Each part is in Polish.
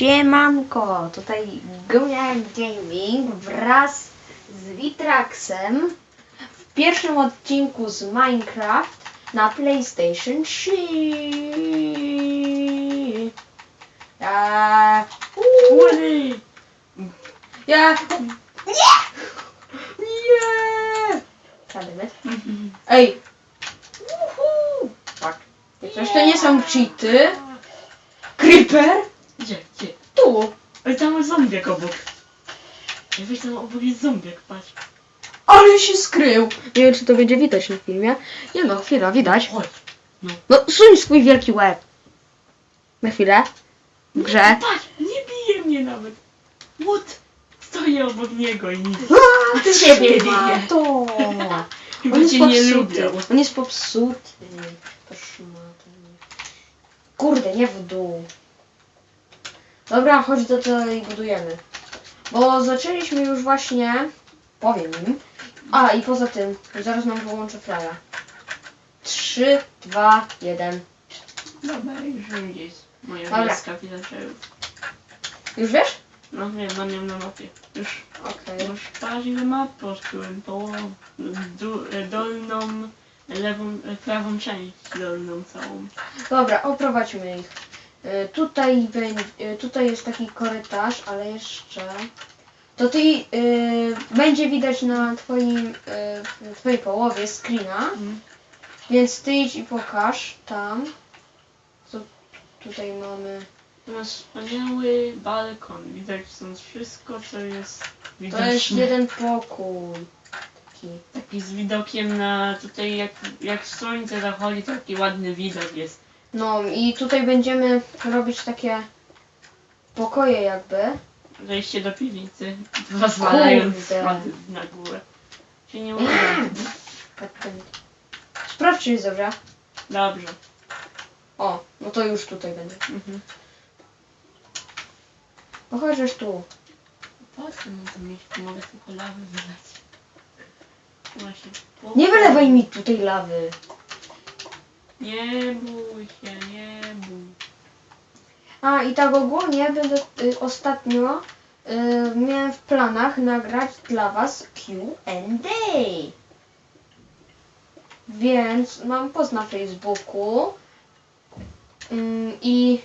Siemanko, tutaj Gunia Gaming wraz z Witraxem w pierwszym odcinku z Minecraft na PlayStation 3. Ja... Łory! Ja... Nie! Nie! Zademy. Ej! Uhu! Tak. To jeszcze nie są cheaty. Creeper? Gdzie, gdzie? Tu. Ej, tam jest zombiak obok. Ej, weź tam obok jest zombiak, patrz. Ale się skrył! Nie wiem, czy to będzie widać na filmie. Nie no, chwila, widać. Chodź. No, suń swój wielki łeb. Na chwilę. W grze. Patrz, nie bije mnie nawet. What? Stoję obok niego i nic. A, ty się nie bije. To. Chyba On jest cię nie popsuty. lubię. On jest popsuty. To szmata. Kurde, nie w dół. Dobra, chodź do tego i budujemy. Bo zaczęliśmy już właśnie. Powiem im. A i poza tym, zaraz nam wyłączę flya. 3, 2, 1. Dobra, już wiem gdzie jest moja Dobra. wioska villagerów. Już wiesz? No wiem, mam ją na mapie. Już, Okej. już ile map poczułem. Połowę, du, e, dolną, lewą, e, prawą część dolną całą. Dobra, oprowadźmy ich. Y, Tutaj, y, tutaj jest taki korytarz, ale jeszcze. To ty y, będzie widać na twoim, y, w twojej połowie screena, Mhm. więc ty idź i pokaż tam. Co tutaj mamy. Masz wspaniały balkon. Widać stąd wszystko, co jest To widoczne. jest jeden pokój. Taki. Taki z widokiem na tutaj jak, jak słońce zachodzi, to taki ładny widok jest. No i tutaj będziemy robić takie pokoje jakby. Wejście do piwnicy, pozwalając Kurde. schody na górę. Się nie uda. Tak będzie. Sprawdź, czy jest dobrze. Dobrze. O, no to już tutaj będzie. Mhm. Chociaż tu. Po co mam tam mieć? Mogę tylko lawy wylać. Właśnie. Po- Nie wylewaj mi tutaj lawy. Nie bój się, nie bój. A i tak ogólnie będę y, ostatnio y, miałem w planach nagrać dla was Q&A. Więc mam post na Facebooku Ym, i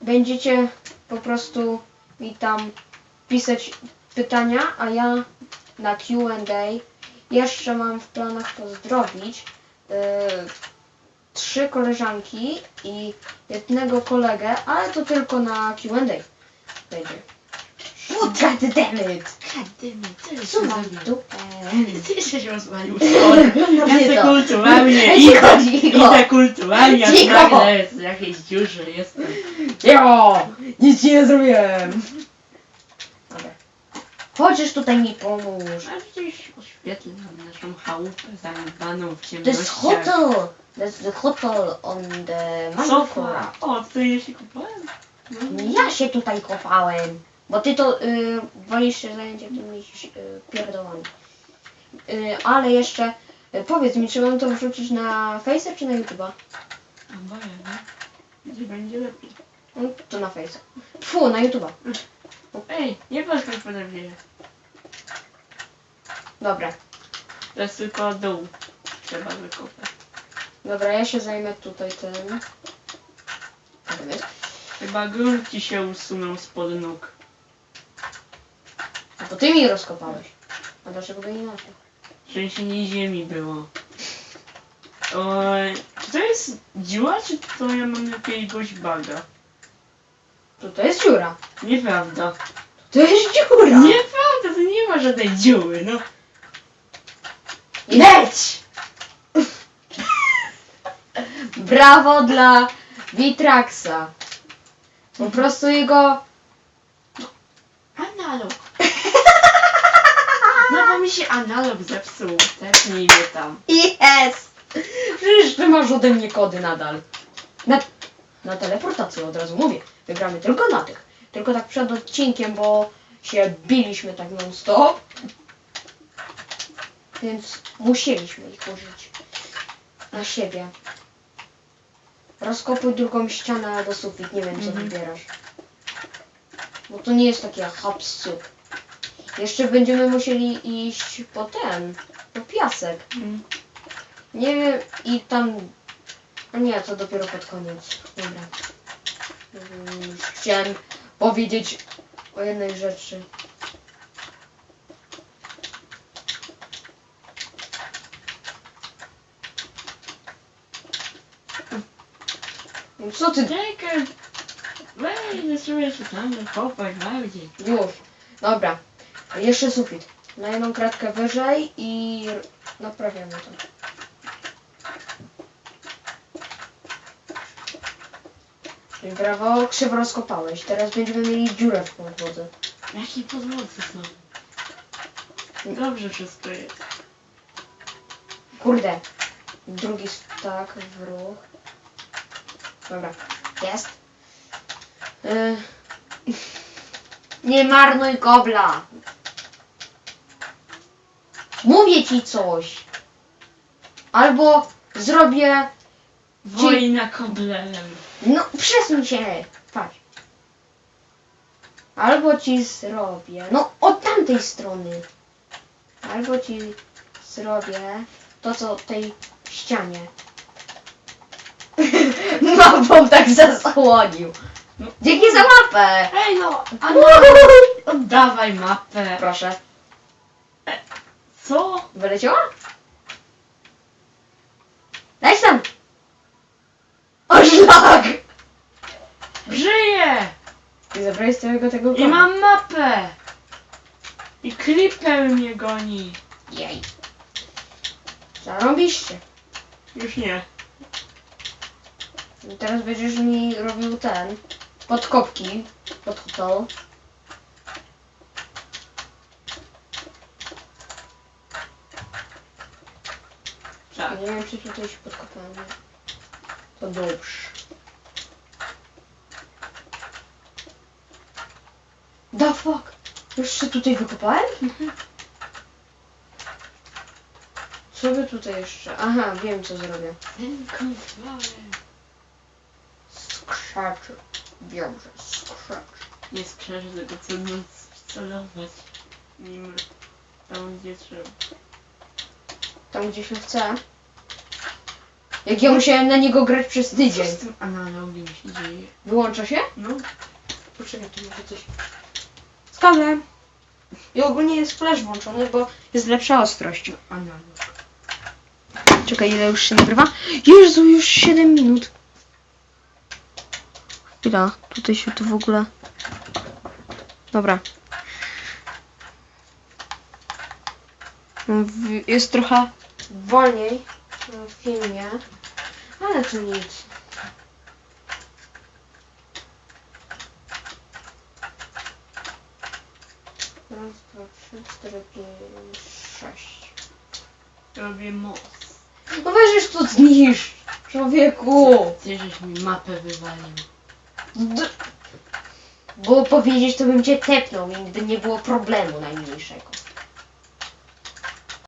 będziecie po prostu mi tam pisać pytania, a ja na Q&A jeszcze mam w planach pozdrowić y, trzy koleżanki i jednego kolegę, ale to tylko na Q&A będzie. God damn it! Co mam w dupę? Ty się rozwalił szkodę. No Ja nie to. kulturalnie Cicho, cicho. idę kulturalnie, Cicho. nagle w jakiejś dziurze jestem. Jo! Nic ci nie zrobiłem! Chociaż tutaj mi pomóż. A gdzieś oświetlę nam naszą chałupę zaniedbaną w To ciemnościach. jest hotel! That's the hotel on the Sofa. O, tutaj ja się kupałem. No. Ja się tutaj kopałem. Bo ty to y, wolisz się zająć jakimiś y, pierdołami. Y, ale jeszcze y, powiedz mi, czy mam to wrzucić na Face'a czy na YouTube'a? A boję, no. Gdzie będzie lepiej. No, to na Face'a. Fu, na YouTube'a. Ej, nie patrz tak pode mnie. Dobra. Teraz tylko dół trzeba wykopać. Dobra, ja się zajmę tutaj tym. To jest? Chyba ci się usunął spod nóg. A to ty mi rozkopałeś. A dlaczego by inaczej? Trzęsienie ziemi było. O, czy to jest dziura, czy to ja mam jakiegoś baga? To to jest dziura. Nieprawda. To jest dziura! Nieprawda, to nie ma żadnej dziury, no. Leć! Brawo dla Vitraxa. Po prostu jego... Analog. No bo mi się analog zepsuł. Też nie idę tam. Jest! Przecież ty masz ode mnie kody nadal. Na, na teleportację od razu mówię. Wygramy tylko na tych. Tylko tak przed odcinkiem, bo się biliśmy tak non stop. Więc musieliśmy ich użyć. Na siebie. Rozkopuj drugą ścianę albo sufit. Nie wiem co Mhm. wybierasz. Bo to nie jest takie hapsu. Jeszcze będziemy musieli iść po ten, po piasek. Mm. Nie wiem, i tam... A nie, to dopiero pod koniec. Dobra. Chciałem powiedzieć o jednej rzeczy. No Co ty? Czekaj. Weź, zaczynaj się tam kopać bardziej. Już. Dobra. Jeszcze sufit. Na jedną kratkę wyżej i naprawiamy to. I brawo, krzywo rozkopałeś. Teraz będziemy mieli dziurę w podłodze. Jakiej podłodze znowu? Dobrze wszystko jest. Kurde. Drugi tak w ruch. Dobra. Jest. Y... Nie marnuj kobla. Mówię ci coś. Albo zrobię... Wojna koblem. No, przesuń się. Patrz. Albo ci zrobię... No, od tamtej strony. Albo ci zrobię to, co w tej ścianie. Mapą tak zasłonił. Dzięki za mapę. Ej no, a no, oddawaj mapę. Proszę. Co? Wyleciała? Daj sam. O szlak! Żyję! I zabrałeś całego tego I mam mapę! I creeper mnie goni. Jej. Zarobiście. Już nie. I teraz będziesz mi robił ten. Podkopki. Pod. Tak. Nie wiem, czy tutaj się podkopałem. To dobrze. The fuck? Już się tutaj wykopałem? Co by tutaj jeszcze? Aha, wiem co zrobię. Skrzaczy. Wiem, że skrzaczy. Nie skrzeczy, tylko trudno celować nim tam gdzie trzeba. Tam gdzie się chce. Jak ja musiałem na niego grać przez tydzień. z tym analogiem się dzieje? Wyłącza się? No, Poczekaj, tu może coś. Kablem. I ogólnie jest flash włączony, bo jest lepsza ostrość. analog. Czekaj, ile już się nagrywa? Jezu, już 7 minut. Chwila, tutaj się to w ogóle... Dobra. Jest trochę wolniej w filmie, ale to nic. Raz, dwa, trzy, cztery, pięć, sześć. Robię most. No weź to zniszcz, człowieku. Ty żeś mi mapę wywalił. D- Było powiedzieć, to bym cię tepnął i by nie było problemu najmniejszego.